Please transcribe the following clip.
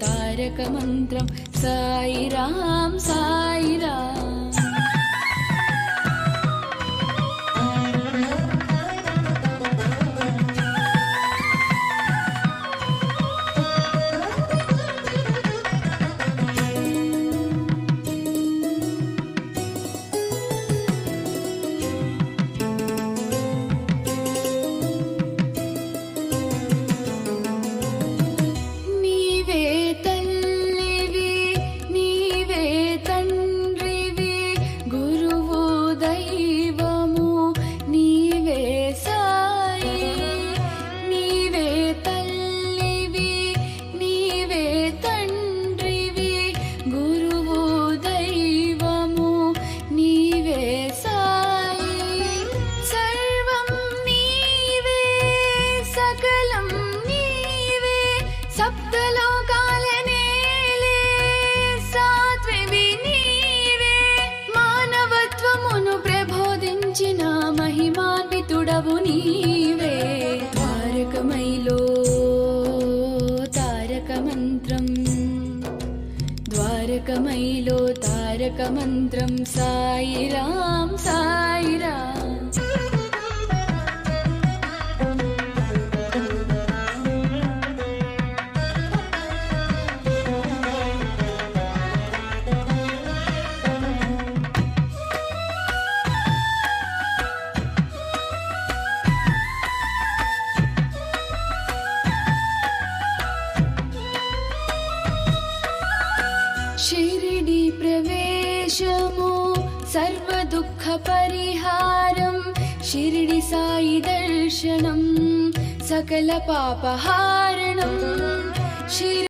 తారక మంత్రం సాయి రామ్ సప్తలోకాల నేలే సాత్వివి నీవే మానవత్వమును ప్రబోధించిన మహిమాన్వితుడవు నీవే. ద్వారకమైలో తారక మంత్రం ద్వారకమైలో తారక మంత్రం సాయిరాం రామ్ సాయి రామ్ షిరిడి ప్రవేశము సర్వ దుఃఖ పరిహారం. షిరిడి